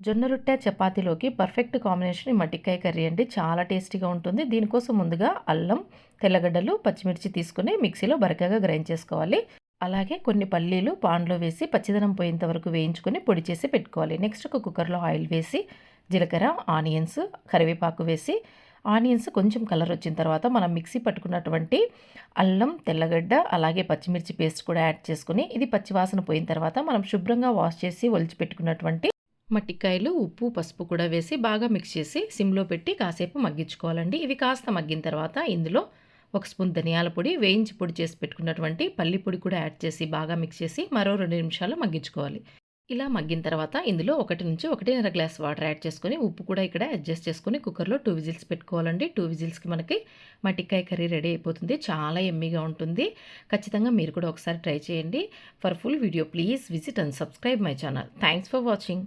జొన్న రొట్టె చపాతీలోకి పర్ఫెక్ట్ కాంబినేషన్ ఈ మట్టికాయ కర్రీ అండి. చాలా టేస్టీగా ఉంటుంది. దీనికోసం ముందుగా అల్లం తెల్లగడ్డలు పచ్చిమిర్చి తీసుకుని మిక్సీలో బరకగా గ్రైండ్ చేసుకోవాలి. అలాగే కొన్ని పల్లీలు పాన్లో వేసి పచ్చిదనం పోయేంత వరకు వేయించుకొని పొడి చేసి పెట్టుకోవాలి. నెక్స్ట్ ఒక కుక్కర్లో ఆయిల్ వేసి జీలకర్ర ఆనియన్స్ కరివేపాకు వేసి ఆనియన్స్ కొంచెం కలర్ వచ్చిన తర్వాత మనం మిక్సీ పట్టుకున్నటువంటి అల్లం తెల్లగడ్డ అలాగే పచ్చిమిర్చి పేస్ట్ కూడా యాడ్ చేసుకుని ఇది పచ్చివాసన పోయిన తర్వాత మనం శుభ్రంగా వాష్ చేసి ఒలిచి పెట్టుకున్నటువంటి మట్టికాయలు ఉప్పు పసుపు కూడా వేసి బాగా మిక్స్ చేసి సిమ్లో పెట్టి కాసేపు మగ్గించుకోవాలండి. ఇవి కాస్త మగ్గిన తర్వాత ఇందులో ఒక స్పూన్ ధనియాల పొడి వేయించి పొడి చేసి పెట్టుకున్నటువంటి పల్లి పొడి కూడా యాడ్ చేసి బాగా మిక్స్ చేసి మరో రెండు నిమిషాలు మగ్గించుకోవాలి. ఇలా మగ్గిన తర్వాత ఇందులో ఒకటి నుంచి ఒకటిన్నర గ్లాస్ వాటర్ యాడ్ చేసుకొని ఉప్పు కూడా ఇక్కడ అడ్జస్ట్ చేసుకొని కుక్కర్లో టూ విజిల్స్ పెట్టుకోవాలండి. టూ విజిల్స్కి మనకి మట్టికాయ కర్రీ రెడీ అయిపోతుంది. చాలా ఎమ్మీగా ఉంటుంది. ఖచ్చితంగా మీరు కూడా ఒకసారి ట్రై చేయండి. For full video please visit and subscribe my channel. Thanks for watching.